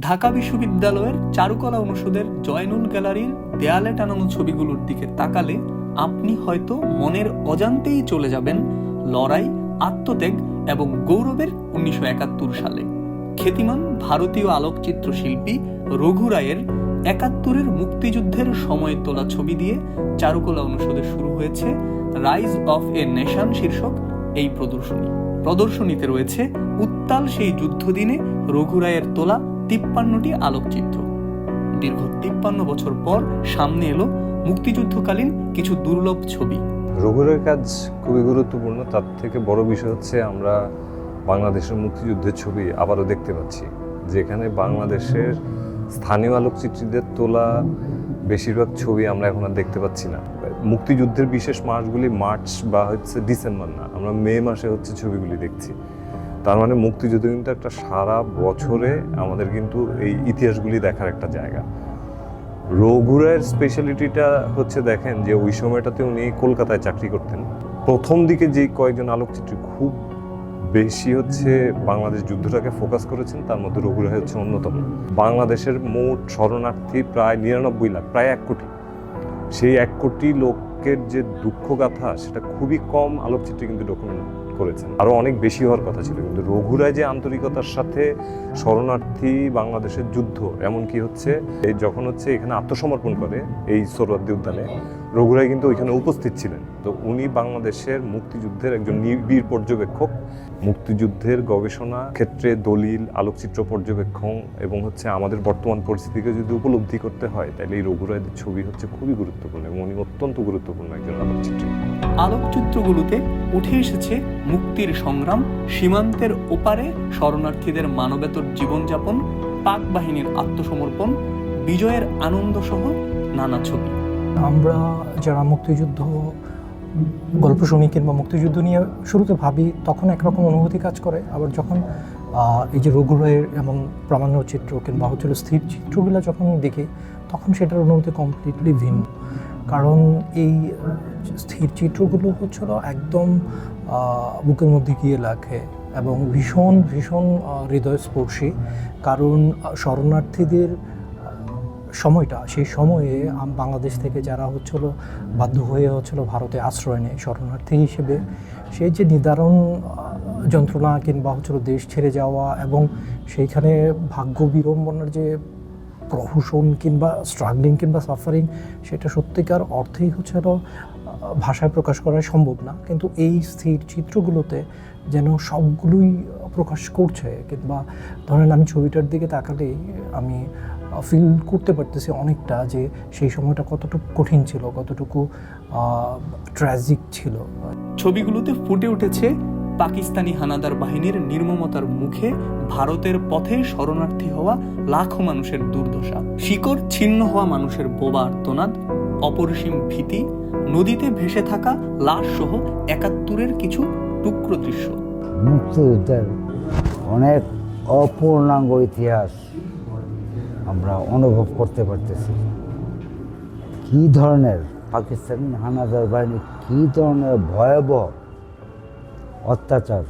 ঢাকা বিশ্ববিদ্যালয়ের চারুকলা অনুষদের জয়নুল গ্যালারির দেয়ালে টানানো ছবিগুলোর দিকে তাকালে আপনি হয়তো মনের অজান্তেই চলে যাবেন লড়াই, আত্মত্যাগ এবং গৌরবের উনিশশো একাত্তর সালে। খ্যাতিমান ভারতীয় আলোকচিত্র শিল্পী রঘু রায়ের একাত্তরের মুক্তিযুদ্ধের সময়ে তোলা ছবি দিয়ে চারুকলা অনুষদে শুরু হয়েছে রাইজ অফ এ নেশন শীর্ষক এই প্রদর্শনী। প্রদর্শনীতে রয়েছে উত্তাল সেই যুদ্ধদিনে রঘু রায়ের তোলা তিপ্পান্নটি আলোকচিত্র। দীর্ঘ তিপ্পান্ন বছর পর সামনে এলো মুক্তিযুদ্ধকালীন কিছু দুর্লভ ছবি। রঘুরের কাজ খুবই গুরুত্বপূর্ণ, তার থেকে বড় বিষয় হচ্ছে আমরা বাংলাদেশের মুক্তিযুদ্ধের ছবি আবারও দেখতে পাচ্ছি, যেখানে বাংলাদেশের স্থানীয় আলোকচিত্রীদের তোলা বেশিরভাগ ছবি আমরা এখন আর দেখতে পাচ্ছি না। মুক্তিযুদ্ধের বিশেষ মাসগুলি মার্চ বা হচ্ছে ডিসেম্বর না, আমরা মে মাসে হচ্ছে ছবিগুলি দেখছি। তার মানে মুক্তিযুদ্ধ কিন্তু একটা সারা বছরে আমাদের কিন্তু এই ইতিহাসগুলি দেখার একটা জায়গা। রঘুরায়ের স্পেশালিটিটা হচ্ছে দেখেন যে ওই সময়টাতে উনি কলকাতায় চাকরি করতেন। প্রথম দিকে যে কয়েকজন আলোকচিত্রী খুব বেশি হচ্ছে বাংলাদেশ যুদ্ধটাকে ফোকাস করেছেন, তার মধ্যে রঘুরায় হচ্ছে অন্যতম। বাংলাদেশের মোট শরণার্থী প্রায় নিরানব্বই লাখ, প্রায় এক কোটি। সেই এক কোটি লোকের যে দুঃখ দুঃখগাথা, সেটা খুবই কম আলোকচিত্রী কিন্তু ডকুমেন্ট করেছেন। আরও অনেক বেশি হওয়ার কথা ছিল, কিন্তু রঘুরায় যে আন্তরিকতার সাথে শরণার্থী বাংলাদেশের যুদ্ধ, এমনকি হচ্ছে এই যখন হচ্ছে এখানে আত্মসমর্পণ করে এই সোহরাদ্দি উদ্যানে, রঘুরায় কিন্তু ওইখানে উপস্থিত ছিলেন। তো উনি বাংলাদেশের মুক্তিযুদ্ধের একজন নিবিড় পর্যবেক্ষক। মুক্তিযুদ্ধের গবেষণা ক্ষেত্রে দলিল, আলোকচিত্র পর্যবেক্ষণ এবং হচ্ছে আমাদের বর্তমান পরিস্থিতিকে যদি উপলব্ধি করতে হয়, তাহলে এই রঘুরায়ের ছবি হচ্ছে খুবই গুরুত্বপূর্ণ এবং উনি অত্যন্ত গুরুত্বপূর্ণ একজন আলোকচিত্রী। আলোকচিত্রগুলোতে উঠে এসেছে মুক্তির সংগ্রাম, সীমান্তের ওপারে শরণার্থীদের মানবেতর জীবনযাপন, পাক বাহিনীর আত্মসমর্পণ, বিজয়ের আনন্দ সহ নানা ছবি। আমরা যারা মুক্তিযুদ্ধ, গল্প শুনি কিংবা মুক্তিযুদ্ধ নিয়ে শুরুতে ভাবি, তখন একরকম অনুভূতি কাজ করে। আবার যখন এই যে রঘুরায়ের এমন প্রামাণ্য চিত্র কিংবা হচ্ছিল স্থির চিত্রগুলো যখন দেখি, তখন সেটার অনুভূতি কমপ্লিটলি ভিন্ন। কারণ এই স্থির চিত্রগুলো হচ্ছিল একদম বুকের মধ্যে গিয়ে লাগে এবং ভীষণ ভীষণ হৃদয়স্পর্শী। কারণ শরণার্থীদের সময়টা, সেই সময়ে বাংলাদেশ থেকে যারা হচ্ছিল, বাধ্য হয়ে হচ্ছিল ভারতে আশ্রয় নেয় শরণার্থী হিসেবে। সেই যে নিদারণ যন্ত্রণা কিংবা হচ্ছিল দেশ ছেড়ে যাওয়া এবং সেইখানে ভাগ্য বিড়ম্বনার যে প্রহসন কিংবা স্ট্রাগলিং কিংবা সাফারিং সেটা সত্যিকার অর্থেই হচ্ছিল আহ, ভাষায় প্রকাশ করা সম্ভব না। কিন্তু এই স্থির চিত্রগুলোতে যেন সবগুলোই প্রকাশ করছে কিংবা ধরেন আমি ছবিটার দিকে তাকালেই আমি ফিল করতে পারতেছি অনেকটা যে সেই সময়টা কতটুকু কঠিন ছিল কতটুকু ট্র্যাজিক ছিল। ছবিগুলোতে ফুটে উঠেছে পাকিস্তানি হানাদার বাহিনীর নির্মমতার মুখে ভারতের পথে শরণার্থী হওয়া লাখো মানুষের দুর্দশা। শিকড় ছিন্ন হওয়া মানুষের বোবা আর্তনাদ, অপরিসীম ভীতি, নদীতে ভেসে থাকা লাশ সহ একাত্তরের কিছু টুকরো দৃশ্য। মুক্তিযুদ্ধের অনেক অপূর্ণাঙ্গ ইতিহাস আমরা অনুভব করতে পারতেছি। কী ধরনের পাকিস্তানি হানাদার বাহিনী, কী ধরনের ভয়াবহ অত্যাচার,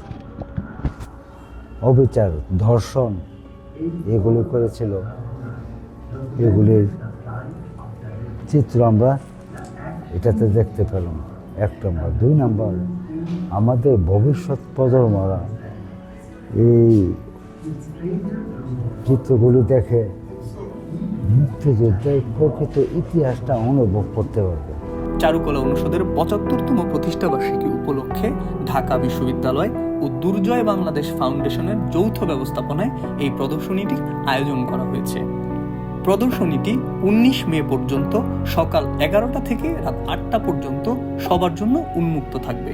অবিচার, ধর্ষণ এগুলি করেছিল। এগুলির চিত্র আমরা এটাতে দেখতে পেলাম। এক নম্বর। দুই নম্বর, আমাদের ভবিষ্যৎ প্রজন্মরা এই চিত্রগুলি দেখে মুক্তিযুদ্ধের প্রকৃত ইতিহাসটা অনুভব করতে পারবে। চারুকলা অনুষদের পঁচাত্তরতম প্রতিষ্ঠাবার্ষিকী উপলক্ষে ঢাকা বিশ্ববিদ্যালয় ও দুর্জয় বাংলাদেশ ফাউন্ডেশনের যৌথ ব্যবস্থাপনায় এই প্রদর্শনীটি আয়োজন করা হয়েছে। প্রদর্শনীটি উনিশ মে পর্যন্ত সকাল এগারোটা থেকে রাত আটটা পর্যন্ত সবার জন্য উন্মুক্ত থাকবে।